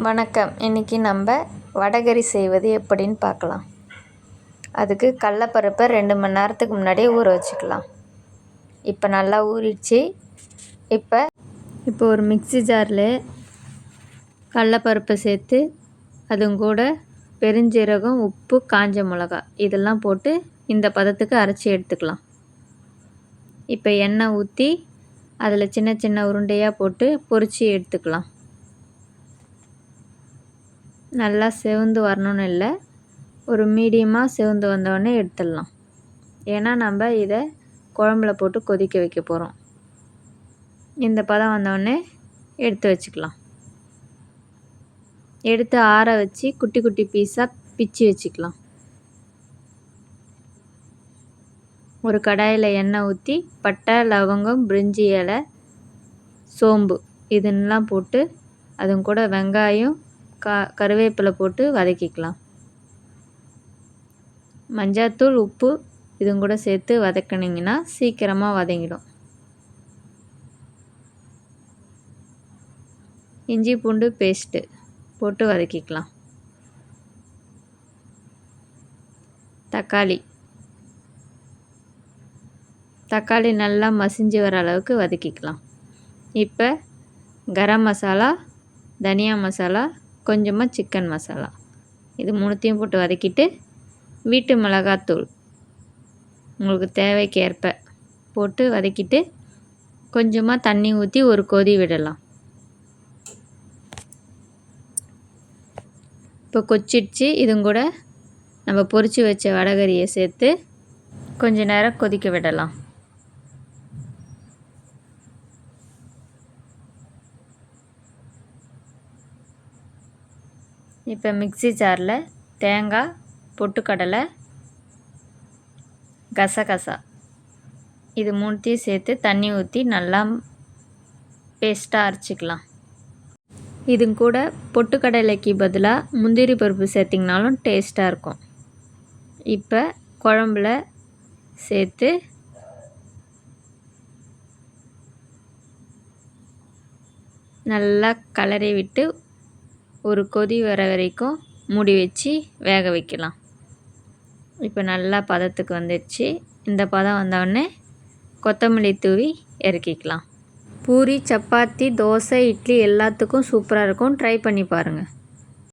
வணக்கம். இன்றைக்கி நம்ம வடகறி செய்வது எப்படின்னு பார்க்கலாம். அதுக்கு கடலப்பருப்பை ரெண்டு மணி நேரத்துக்கு முன்னாடியே ஊற வச்சுக்கலாம். இப்போ நல்லா ஊறிடுச்சு. இப்போ இப்போ ஒரு மிக்ஸி ஜாரில் கடலப்பருப்பை சேர்த்து அதுவும் கூட பெருஞ்சீரகம் உப்பு காஞ்ச மிளகா இதெல்லாம் போட்டு இந்த பதத்துக்கு அரைச்சி எடுத்துக்கலாம். இப்போ எண்ணெய் ஊற்றி அதில் சின்ன சின்ன உருண்டையாக போட்டு பொரித்து எடுத்துக்கலாம். நல்லா செவந்து வரணும்னு இல்லை. ஒரு மீடியமாக செவந்து வந்தோடனே எடுத்துடலாம். ஏன்னா நம்ம இதை குழம்புல போட்டு கொதிக்க வைக்க போகிறோம். இந்த பதம் வந்தோடனே எடுத்து வச்சுக்கலாம். எடுத்து ஆற வச்சு குட்டி குட்டி பீஸாக பிச்சு வச்சுக்கலாம். ஒரு கடாயில் எண்ணெய் ஊற்றி பட்டை லவங்கம் பிரிஞ்சி இலை சோம்பு இதெல்லாம் போட்டு அதுவும் கூட வெங்காயம் க கருவேப்பிலை போட்டு வதக்கிக்கலாம். மஞ்சாத்தூள் உப்பு இதுவும் கூட சேர்த்து வதக்கினீங்கன்னா சீக்கிரமாக வதங்கிடும். இஞ்சி பூண்டு பேஸ்ட்டு போட்டு வதக்கிக்கலாம். தக்காளி. தக்காளி நல்லா மசிஞ்சு வர அளவுக்கு வதக்கிக்கலாம். இப்போ கரம் மசாலா தனியா மசாலா கொஞ்சமாக சிக்கன் மசாலா இது மூணுத்தையும் போட்டு வதக்கிட்டு வீட்டு மிளகாத்தூள். உங்களுக்கு தேவைக்கேற்ப போட்டு வதக்கிட்டு கொஞ்சமாக தண்ணி ஊற்றி ஒரு கொதி விடலாம். இப்போ கொச்சிடுச்சு. இதுவும் கூட நம்ம பொரித்து வச்ச வடகரியை சேர்த்து கொஞ்ச நேரம் கொதிக்க விடலாம். இப்போ மிக்ஸி ஜாரில் தேங்காய் பொட்டுக்கடலை கசகசா. இது மூணுத்தையும் சேர்த்து தண்ணி ஊற்றி நல்லா பேஸ்ட்டாக அரைச்சிக்கலாம். இது கூட பொட்டுக்கடலைக்கு பதிலாக முந்திரி பருப்பு சேர்த்திங்கனாலும் டேஸ்ட்டாக இருக்கும். இப்போ குழம்புல சேர்த்து நல்லா கலரி விட்டு ஒரு கொதி வர வரைக்கும் மூடி வச்சு வேக வைக்கலாம். இப்போ நல்லா பதத்துக்கு வந்துடுச்சு. இந்த பதம் வந்தோடனே கொத்தமல்லி தூவி இறக்கிக்கலாம். பூரி சப்பாத்தி தோசை இட்லி எல்லாத்துக்கும் சூப்பராக இருக்கும். ட்ரை பண்ணி பாருங்கள்